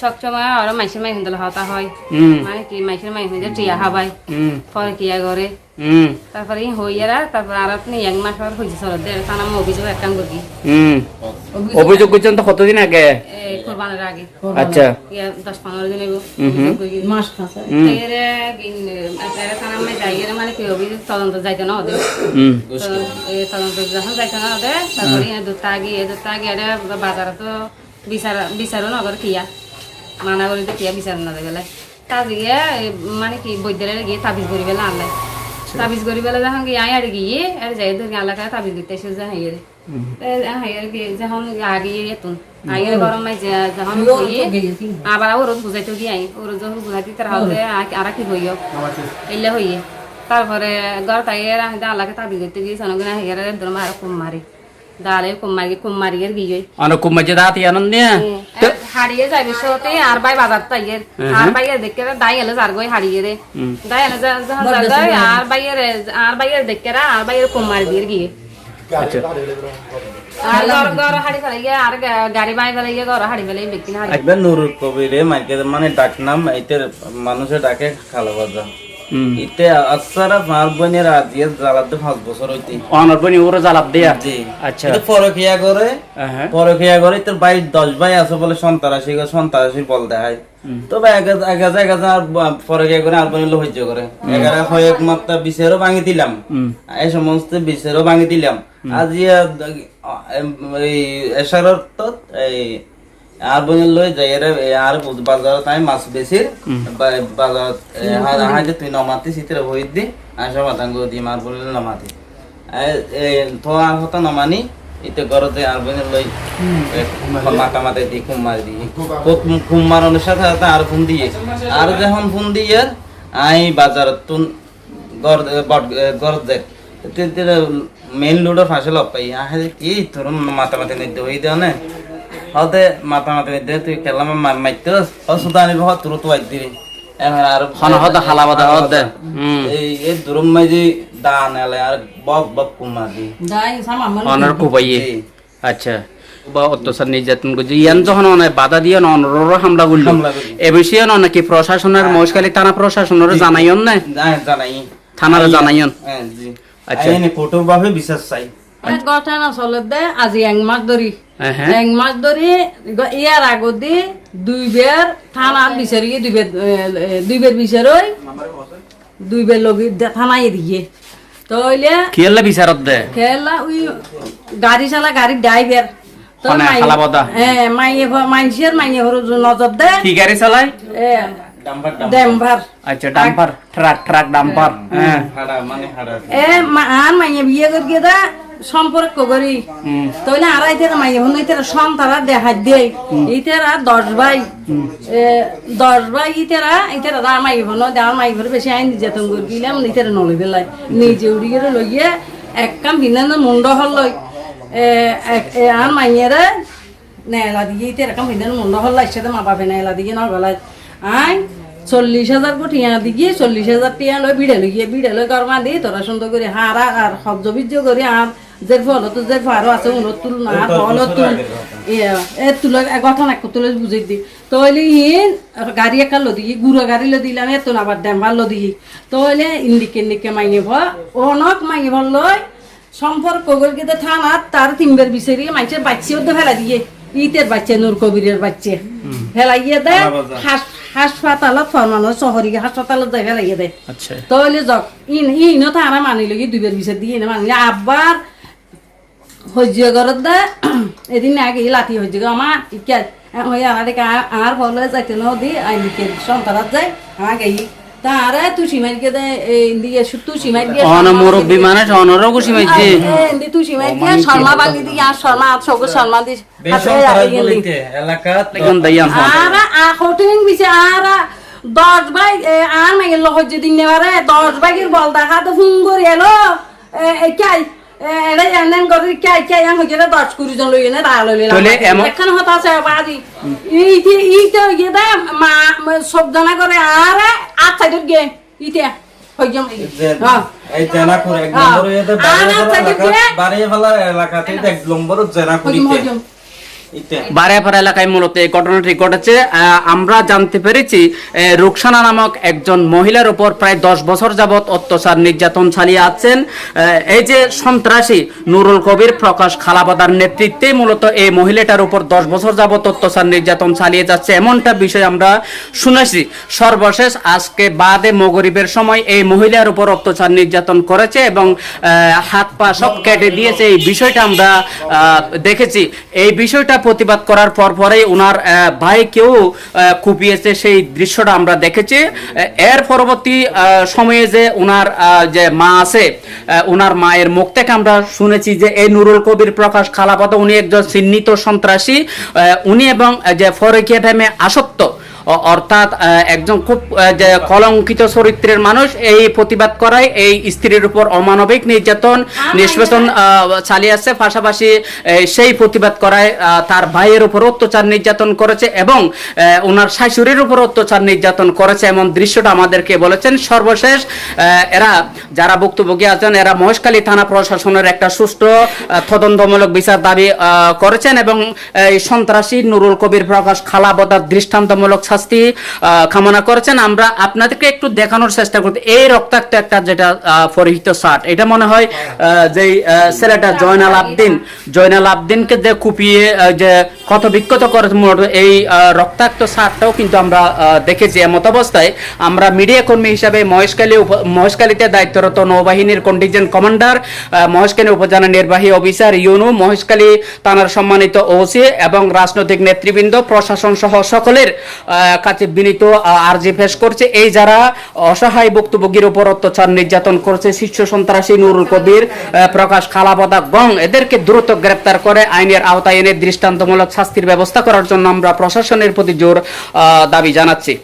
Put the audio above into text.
সব সময় আর মাইসের মাই হুন্দলে হতা হয়। মানে কি মাইসের মাই হুন্দে টিয়া হাবাই পরে কিয়া করে? তারপরে হইয়ারা তারপর আর আপনি এক মাস পর হয়েছে সরদ দেড় তার নাম অভিযোগ একাম করি অভিযোগ করছেন তো কতদিন আগে? কোরবানের আগে। আচ্ছা। দশ পনেরো দিন। মাস তার নামে যাই এরে মানে কি অভিযোগ? তদন্ত যাইতে না ওদের। তদন্ত যখন যাইতে না ওদের তারপরে দুটা গিয়ে দুটা গিয়ে বাজারে তো বিচার বিচারও নগর কিয়া। মানা করি তো কিয়া বিচার না গেলে কাজ গিয়ে মানে কি বৈদ্যের গিয়ে তাবিজ করি বেলা আনলে। তাবিজ করি বেলা যখন গিয়ে আই আর গিয়ে আর যাই ধর এলাকা তাবিজ দিতে এসে যা হাইয়ে হাইয়ের গিয়ে যখন আগিয়ে এতুন আইয়ের গরম মাই যে- যখন গিয়ে আবার ওর বুঝাইতে গিয়ে আই। ওর যখন বুঝাইতে তার হলে আর কি এলে হইয়ে। তারপরে ঘর তাইয়ে আল্লাহকে তাবিজ করতে গিয়ে সনগুনা হাইয়ের ধরম আর কুম মারি। দালে কুম মারি কুম গিয়ে অনেক খুব মজা দাঁত আনন্দ দিয়া হারিয়ে যাবে সতে আর বাই বাজার তাইয়ের আর বাইয়ের দেখে দাই এলে যার গই হারিয়ে রে দাই এলে যার গই আর বাইয়ের আর বাইয়ের দেখে আর বাইয়ের কুম দিয়ে গিয়ে আচ্ছা আর ঘর ঘর হাড়ি ফেলে গিয়ে আর গা- গাড়ি বাই ফেলে গিয়ে ঘর হাড়ি ফেলে ব্যক্তি হাড়ি একবার নুরুল কবিরে মানে ডাক নাম এতে মানুষে ডাকে খালো বাজা ইতে আসারা মার বোনের আজিয়ে জ্বালাতে পাঁচ বছর হইতে। অনর বনি ওরা জ্বালাপ দিয়া? জি। আচ্ছা। এটা পরকিয়া করে পরকিয়া করে তোর ভাই দশ ভাই আছে বলে সন্তারাশি করে সন্তারাশি বল দেখায়। তো ভাই এক এক এক আর পরকিয়া করে আর বনিল হইজ করে। এগারো হয়ে মাত্রা বিচারও ভাঙি দিলাম। এই সমস্ত বিচারও ভাঙি দিলাম। আজ ইয়া এই এশারত এই আর বনিল লই যাই এর আর বাজার তাই মাছ বেশি। বাজার হাজে তুই নমাতি সিতরে হই দি আসা মাতাঙ্গ দি মার বনিল নমাতি। তো আর হতা নমানি ইতে ঘরতে আর লই মাথা মাথায় দি খুম মারি দি। খুম মারানোর সাথে সাথে আর ফোন দিয়ে। আর যখন ফোন দিয়ে আই বাজার তুন গর গর দেখ মেইন লুডোর ফাঁসে লপ পাই আহে কি তোর মাথা মাথা নিতে হই দেও না হতে মাথা মাথা নিতে তুই খেলাম মাইতে ও সুদা আনিব হ তোর তো আইত এখন আর হন হদ হালা বাদা হদ হুম এই এই দুরম মাই যে দান এলে আর বক বক কুমার দি অনর কুপাইয়ে আচ্ছা বা অত্যাচার নির্যাতন করছে ইয়ান যখন অনেক বাধা দিয়ে অনর হামলা করল। এ বিষয়ে নাকি প্রশাসনের মহেশখালী থানা প্রশাসনের জানাইন না জানাই জানাই থানারে জানাইন হ্যাঁ আচ্ছা। আচ্ছা কঠোর ভাবে বিশ্বাস চাই ঘটনা চলতে আজি এক মাস ধরি। হ্যাঁ, হ্যাঁ। এক মাস ধরি ইয়ার আগত দুই বের থানার বিচারি দুই বের দুই বের বিচারই। দুই বের লগি থানায় দিয়ে তো হইলে বিচারত দে। খেলা ওই গাড়ি চালা গাড়ির ড্রাইভার। তো মানে মাই- হালাবদা। হ্যাঁ মাইয়ে ঘর- মাইনসের মাইয়ে নজর দে। কি গাড়ি চালায়? এ, ডাম্পার ডাম্পার। আচ্ছা ডাম্পার ট্রাক ট্রাক ডাম্পার। হ্যাঁ হাড়া মানে হাড়া। এ মা- আর মাইয়ে বিয়ে করে গিয়ে দা। সম্পর্ক করি। তইলে আর আইতে মাইয়ে হন ইতেরা সন্তারা দেখা দেই ইতেরা দশ ভাই। এ, দশ ভাই ইতেরা ইতেরা দা মাই হন দা মাই ঘর বেশি আইন যেতন করে গিলাম ইতেরা নলই বেলাই। নিজে উড়ি গেলে লইয়ে এক কাম ভিন্ন মুন্ড হল লই। আর মাইয়েরা নেলা দিয়ে ইতেরা কাম ভিন্ন মুন্ড হল লাইছে মা বাপে নেলা দিয়ে না গলাই। আই চল্লিশ হাজার কো টিয়া দিয়ে চল্লিশ হাজার টিয়া লই বিড়ে লই গিয়ে বিড়ে লই গরমা দি তোরা সুন্দর করে হারা আর সহ্য বীর্য করে আর যে যে ফারো আছে উনত তুল না ফল তুল। এ তুলে তুলে দি। তো হইলে ইন গাড়ি একা লদি গুড়ো গাড়ি লদি দিলাম এত না আবার ড্যাম্বার লদি তো হইলে ইন্দিকে ইন্দিকে মাইনে ভ অনক মাইনে ভল লই সম্পর্ক করে কিন্তু থানার তার তিনবার বিচারি মাইসের বাচ্চা ওদের ফেলা দিয়ে। ইতের বাচ্চা নূর কবিরের বাচ্চা। ফেলাইয়ে দেয় হাস- হাসপাতালত ফরমানো শহরি হাসপাতালত যাই ফেলাইয়ে দেয় আচ্ছা। তাহলে যাক ইন ইনো তো আরা মানি লগে দুইবার বিচার দিয়ে মানিলে আবার সহ্য করত দে। এদিন আগে লাঠি সহ্য করে আমার ইকা হয়ে আমার দিকে ফলে যাইতে নদী আইনিকে সন্তানাত যায় আমাকে ই দে অন মুরব্বী মানে অনরও শর্মা বালি আর শর্মা সগো দি এলাকাত দাইয়ান বিছে আরা দশ ভাই আর নেবারে দশ ভাইয়ের বল দেখা তো হুম করে এলো। এনে করে আর আট সাইডত গে। ইতে হইজম যে- এই জেনা করে এক। নম্বর এতে আর বাড়িয়ে ফেলা আছে এলাকা যে- বাড়িয়ে ফেলা এলাকাতে এক নম্বর জেনা করিতে বারিয়াপাড়া এলাকায় মূলত এই ঘটনাটি ঘটেছে। আমরা জানতে পেরেছি রুকসানা নামক একজন মহিলার উপর প্রায় দশ বছর যাবৎ অত্যাচার, নির্যাতন চালিয়ে আছেন। এই যে সন্ত্রাসী নুরুল কবির, প্রকাশ খালাবাদার নেতৃত্বে মূলত এই মহিলাটার উপর দশ বছর যাবৎ অত্যাচার, নির্যাতন চালিয়ে যাচ্ছে। এমনটা বিষয় আমরা শুনেছি। সর্বশেষ আজকে বাদে মগরিবের সময় এই মহিলার উপর অত্যাচার, নির্যাতন করেছে এবং হাত পা সব কেটে দিয়েছে। এই বিষয়টা আমরা দেখেছি। এই বিষয়টা প্রতিবাদ করার পর পরে ওনার ভাই ভাইকেও কুপিয়েছে সেই দৃশ্যটা আমরা দেখেছি। এর পরবর্তী সময়ে যে ওনার যে মা আছে ওনার মায়ের মুখ থেকে আমরা শুনেছি যে এই নুরুল কবির, প্রকাশ খালাপত, উনি একজন চিহ্নিত সন্ত্রাসী। উনি এবং যে ফরকিয়া টাইমে আসক্ত অর্থাৎ একজন খুব কলঙ্কিত চরিত্রের মানুষ এই প্রতিবাদ করায় এই স্ত্রীর উপর অমানবিক নির্যাতন নিষ্পেষণ চালিয়ে আসছে। পাশাপাশি সেই প্রতিবাদ করায় তার ভাইয়ের উপর অত্যাচার নির্যাতন করেছে এবং ওনার শাশুড়ির উপর অত্যাচার নির্যাতন করেছে এমন দৃশ্যটা আমাদেরকে বলেছেন। সর্বশেষ এরা যারা ভুক্তভোগী আছেন এরা মহেশখালী থানা প্রশাসনের একটা সুষ্ঠু তদন্তমূলক বিচার দাবি করেছেন এবং সন্ত্রাসী নুরুল কবির প্রকাশ খালাবদার দৃষ্টান্তমূলক শাস্তি কামনা করেছেন। আমরা আপনাদেরকে একটু দেখানোর চেষ্টা করতে এই রক্তাক্ত একটা যেটা পরিহিত শার্ট এটা মনে হয় আহ, ছেলেটা জয়নাল আবদিন জয়নাল আবদিনকে যে কুপিয়ে যে কত বিক্ষত করে এই রক্তাক্ত শার্টটাও কিন্তু আমরা দেখেছি। এমত অবস্থায় আমরা মিডিয়া কর্মী হিসাবে মহেশখালী উপ- মহেশখালীতে দায়িত্বরত নৌবাহিনীর কন্টিনজেন্ট কমান্ডার আহ, মহেশখালী উপজেলা নির্বাহী অফিসার ইউনু মহেশখালী থানার সম্মানিত ওসি এবং রাজনৈতিক নেতৃবৃন্দ প্রশাসন সহ সকলের কাছে বিনীত আরজি পেশ করছে। এই যারা অসহায় ভুক্তভোগীর উপর অত্যাচার নির্যাতন করছে, শীর্ষ সন্ত্রাসী নুরুল কবির প্রকাশ খালাবদা গং, এদেরকে দ্রুত গ্রেপ্তার করে আইনের আওতায় এনে দৃষ্টান্তমূলক শাস্তির ব্যবস্থা করার জন্য আমরা প্রশাসনের প্রতি জোর দাবি জানাচ্ছি।